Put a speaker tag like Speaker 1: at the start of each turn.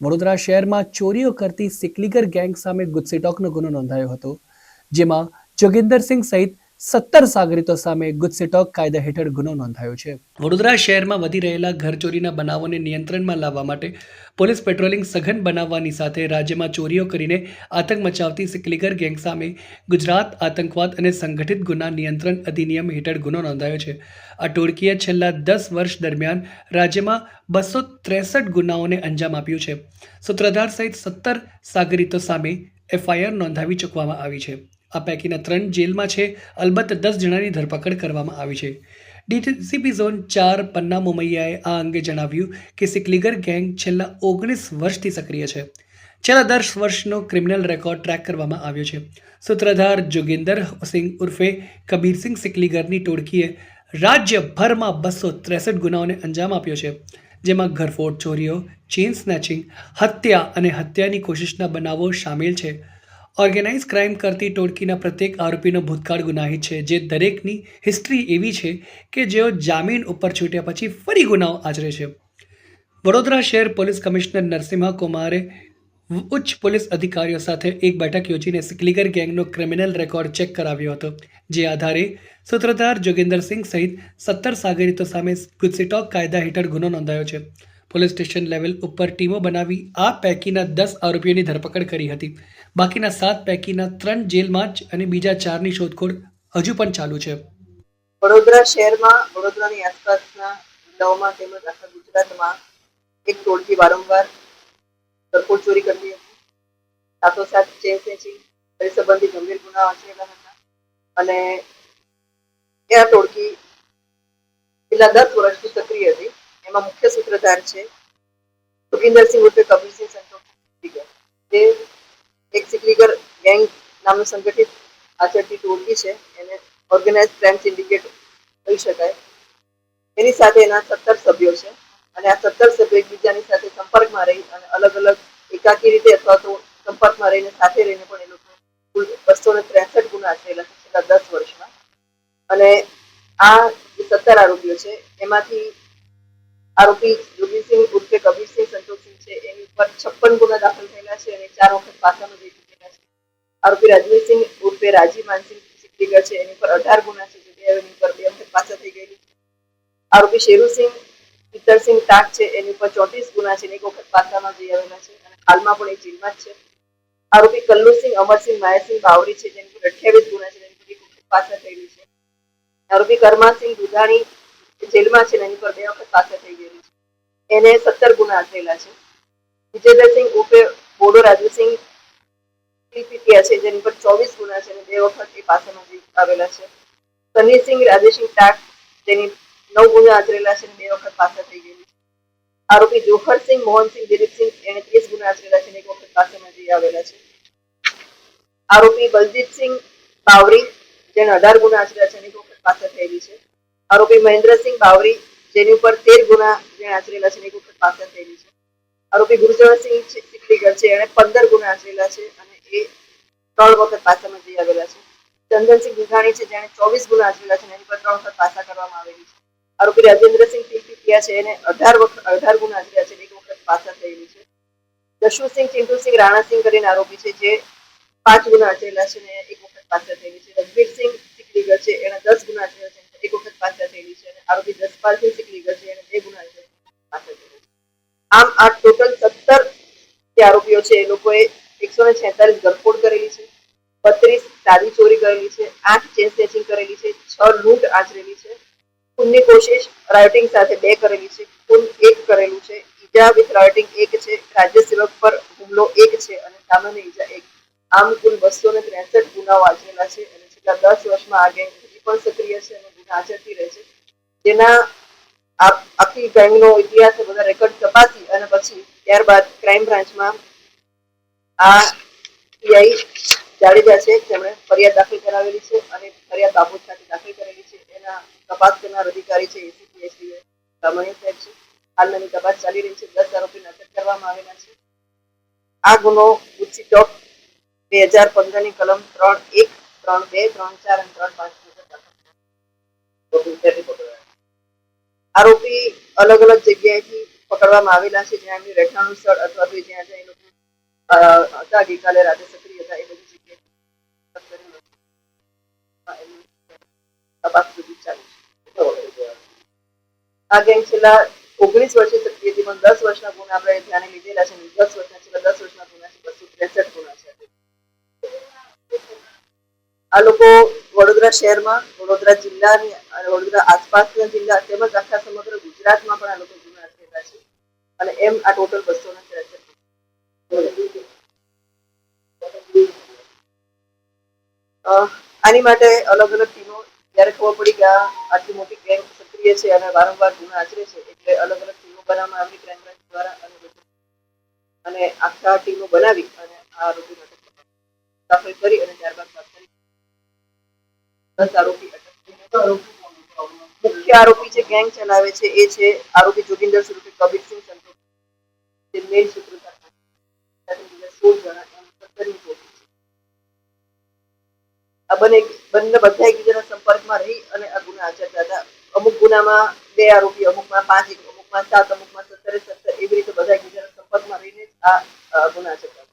Speaker 1: વડોદરા શહેરમાં ચોરીઓ કરતી સિકલીગર ગેંગ સામે ગુજસીટોકનો ગુનો નોંધાયો હતો જેમાં જોગિંદરસિંહ સહિત સત્તર સાગરીતો સામે ગુજસેટોક કાયદા હેઠળ ગુનો નોંધાયો છે. વડોદરા શહેરમાં વધી રહેલા ઘરચોરીના બનાવોને નિયંત્રણમાં લાવવા માટે પોલીસ પેટ્રોલિંગ સઘન બનાવવાની સાથે રાજ્યમાં ચોરીઓ કરીને આતંક મચાવતી સિકલીગર ગેંગ સામે ગુજરાત આતંકવાદ અને સંગઠિત ગુના નિયંત્રણ અધિનિયમ હેઠળ ગુનો નોંધાયો છે. આ ટોળકીએ છેલ્લા દસ વર્ષ દરમિયાન રાજ્યમાં બસો ત્રેસઠ ગુનાઓને અંજામ આપ્યું છે. સૂત્રધાર સહિત સત્તર સાગરીતો સામે એફઆઈઆર નોંધાવી ચૂકવામાં આવી છે. આ પૈકીના ત્રણ જેલમાં છે. અલબત્ત દસ જણાની ધરપકડ કરવામાં આવી છે. ડીસીપી ઝોન ચાર પન્ના મોમૈયાએ આ અંગે જણાવ્યું કે સિકલીગર ગેંગ છેલ્લા ઓગણીસ વર્ષથી સક્રિય છે. છેલ્લા દસ વર્ષનો ક્રિમિનલ રેકોર્ડ ટ્રેક કરવામાં આવ્યો છે. સૂત્રધાર જોગિંદર સિંહ ઉર્ફે કબીરસિંહ સિકલીગરની ટોળકીએ રાજ્યભરમાં બસો ત્રેસઠ ગુનાઓને અંજામ આપ્યો છે. જેમાં ઘરફોડ ચોરીઓ, ચેઇન સ્નેચિંગ, હત્યા અને હત્યાની કોશિશના બનાવો સામેલ છે. ઓર્ગેનાઇઝ ક્રાઇમ કરતી ટોળકીના પ્રત્યેક આરોપીનો ભૂતકાળ ગુનાહિત છે. જે દરેકની હિસ્ટ્રી એવી છે કે જેઓ જામીન ઉપર છૂટ્યા પછી ફરી ગુનાઓ આચરે છે. વડોદરા શહેર પોલીસ કમિશનર નરસિંહા કુમારે ઉચ્ચ પોલીસ અધિકારીઓ સાથે એક બેઠક યોજીને સિકલીગર ગેંગનો ક્રિમિનલ રેકોર્ડ ચેક કરાવ્યો હતો. જે આધારે સૂત્રધાર જોગેન્દ્રસિંહ સહિત સત્તર સાગરીતો સામે ગુજસીટોક કાયદા હેઠળ ગુનો નોંધાયો છે. પોલીસ સ્ટેશન લેવલ ઉપર ટીમો બનાવી આ પૈકીના દસ આરોપીઓની ધરપકડ કરી હતી. બાકીના સાત પૈકીના ત્રણ જેલમાં જ અને બીજા ચારની શોધખોળ હજુ પણ ચાલુ છે.
Speaker 2: વડોદરા શહેરમાં, વડોદરાની આસપાસના જિલ્લાઓમાં તેમજ આખા ગુજરાતમાં એક ટોળકી વારંવાર ઘરફોડ ચોરી કરતી હતી. સાથોસાથ ચેન સ્નેચિંગ કરી સંબંધી ગંભીર ગુના આચરેલા હતા. અને એ આ ટોળકી છેલ્લા દસ વર્ષથી સક્રિય હતી. એમાં મુખ્ય સૂત્રધાર છે સુખિન્દરસિંહ ઉર્ફે કબીરસિંહ સંતોષ જે એક સિકલીગર ગેંગ નામનું સંગઠિત આચરતી ટોળકી છે. એને ઓર્ગેનાઇઝ ક્રાઇમ સિન્ડિકેટ કહી શકાય. એની સાથે એના સત્તર સભ્યો છે. અને આ સત્તર સભ્યો એકબીજાની સાથે સંપર્કમાં રહી અને અલગ અલગ એકાકી રીતે અથવા તો સંપર્કમાં રહીને સાથે રહીને પણ એ લોકો કુલ બસો ને ત્રેસઠ ગુના આચરેલા છે છેલ્લા દસ વર્ષમાં. અને આ સત્તર આરોપીઓ છે, એમાંથી આરોપી જોગીસિંહ ઉર્ફે કબીરસિંહ સંતોષસિંહ છે. એની ઉપર છપ્પન ગુના દાખલ થયેલા છે અને ચાર વખત પાસામાં જઈ ચૂકેલા છે. આરોપી રાજવીરસિંહ ઉર્ફે રાજી માનસિંહ સિકલીગર છે. એની ઉપર અઢાર ગુના છે. જે બે એની પર બે વખત પાછા થઈ ગયેલી આરોપી શેરુસિંહ પિત્તરસિંહ ટાક છે. એની ઉપર ચોત્રીસ ગુના છે એક વખત પાસામાં જઈ આવેલા છે અને હાલમાં પણ એ જેલમાં જ છે. આરોપી કલ્લુસિંહ, અમરસિંહ, માયાસિંહ બાવરી છે. જેની પર અઠ્યાવીસ ગુના છે એની પર એક વખત પાછા થયેલી છે. આરોપી કરમાસિંહ, દુધાણી જેલમાં છે એની પર બે વખત પાછા થઈ ગયેલી છે. એને સત્તર ગુના આચરેલા છે. વિજયદરસિંહ ઉપે બોડો રાજુસિંહ પીપીટીયા છે, જેની પર ચોવીસ ગુના છે અને બે વખત એ પાસામાં આવેલા છે. સનીસિંહ રાજેસિંહ ટાક તેની નવ ગુના આચરેલા છે અને બે વખત પાછા થઈ ગયેલી છે. આરોપી જોહરસિંહ, મોહનસિંહ, દિલીપસિંહ એને ત્રીસ ગુના આચરેલા છે અને એક વખત પાસામાં જઈ આવેલા છે. આરોપી બલજીતસિંહ બાવરી જેને અઢાર ગુના આચરેલા છે અને એક વખત પાછા થયેલી છે. આરોપી મહેન્દ્રસિંહ બાવરી, જેની ઉપર તેર ગુના આચરેલા છે એક વખત પાછા થયેલી છે. આરોપી ગુરુચરણસિંહ સિકલીગર છે, એણે પંદર ગુના આચરેલા છે અને એ ત્રણ વખત પાસામાં જઈ આવેલા છે. ચંદનસિંહ ગુઘાણી છે, જેણે ચોવીસ ગુના આચરેલા છે એની પર ત્રણ વખત પાસા કરવામાં આવેલી છે. આરોપી રાજેન્દ્રસિંહ પીપીટીયા છે, એને અઢાર વખત અઢાર ગુના આચર્યા છે એક વખત પાસા થયેલી છે. દશુસિંહ ચિંટુસિંહ, રાણાસિંહ કરીને આરોપી છે, જે પાંચ ગુના આચરેલા છે અને એક વખત પાછા થયેલી છે. રઘબીરસિંહ સિકલીગર છે એને દસ ગુના આચરેલા છે એક વખત પાછા થયેલી છે અને આરોપી જસપાલસિંહ સિકલીગર છે અને બે ગુના પાછા થયેલા છે. આમ આ ટોટલ સત્તર જે આરોપીઓ છે એ લોકોએ એકસો ને છેતાલીસ ગરફોડ કરેલી છે, બત્રીસ દાદી ચોરી કરેલી છે, આઠ ચેન સ્નેચિંગ કરેલી છે, છ લૂંટ આચરેલી છે ખૂનની કોશિશ રાયોટિંગ સાથે બે કરેલી છે ખૂન એક કરેલું છે, ઈજા વિથ રાયોટિંગ એક છે, રાજ્ય સેવક પર હુમલો એક છે અને સામાન્ય ઈજા એક આમ કુલ બસો ને ત્રેસઠ ગુનાઓ આચરેલા છે અને છેલ્લા દસ વર્ષમાં આ ગેંગ પણ સક્રિય છે અને ગુના આચરતી રહે છે. જેના આખી ગેંગનો ઇતિહાસ બધા રેકોર્ડ તપાસી અને પછી ત્યારબાદ ક્રાઇમ બ્રાન્ચમાં આ પીઆઈ જાડેજા છે, જેમણે ફરિયાદ દાખલ કરાવેલી છે અને ફરિયાદ બાબત સાથે દાખલ કરેલી છે. એના તપાસ કરનાર અધિકારી છે, એસીપી એસડી રમણીય સાહેબ છે. હાલમાં એની તપાસ ચાલી રહી છે. દસ આરોપીને અટક કરવામાં આવેલા છે. આ ગુનો ગુચ્છી ચોક બે હજાર પંદરની કલમ ત્રણ એક ત્રણ બે, ત્રણ ચાર અને ત્રણ પાંચ. આરોપી અલગ અલગ જગ્યાએથી પકડવામાં આવેલા છે. જ્યાં એમની રહેઠાણનું સ્થળ અથવા તો જ્યાં જ્યાં એ લોકો હતા. ગઈકાલે રાતે સક્રિય હતા. એ બધી તપાસ સુધી ચાલુ આ ગેંગ છેલ્લા ઓગણીસ વર્ષે સક્રિય હતી પણ દસ વર્ષના ગુના આપણે ધ્યાને લીધેલા છે. દસ વર્ષના છેલ્લા દસ વર્ષના ગુના છે. બસો ત્રેસઠ ગુના છે. આ લોકો વડોદરા શહેરમાં, વડોદરા જિલ્લાની અને વડોદરા આસપાસના જિલ્લા તેમજ આખા સમગ્ર ગુજરાતમાં પણ આ લોકો ગુના આચરેલા છે. અને એમ આ ટોટલ બસો ને આની માટે અલગ અલગ ટીમો, જ્યારે ખબર પડી કે આટલી મોટી ગેંગ સક્રિય છે અને વારંવાર ગુના આચરે છે, એટલે અલગ અલગ ટીમો બનાવવામાં આવી ક્રાઇમ બ્રાન્ચ દ્વારા અને. અને આખા ટીમો બનાવી અને આ આરોપી માટે દાખલ કરી અને ત્યારબાદ મુખ્ય આરોપી જે ગેંગ ચલાવે છે એ છે આરોપી જોગિંદર સ્વરૂપે કબીરસિંહ આ બંને બંને બધા એકબીજાના સંપર્કમાં રહી અને આ ગુના આચરતા હતા. અમુક ગુનામાં બે આરોપી, અમુકમાં પાંચ, અમુકમાં સાત, અમુકમાં સત્તરે સત્તર એવી રીતે બધા એકબીજાના સંપર્કમાં રહીને આ ગુના આચરતા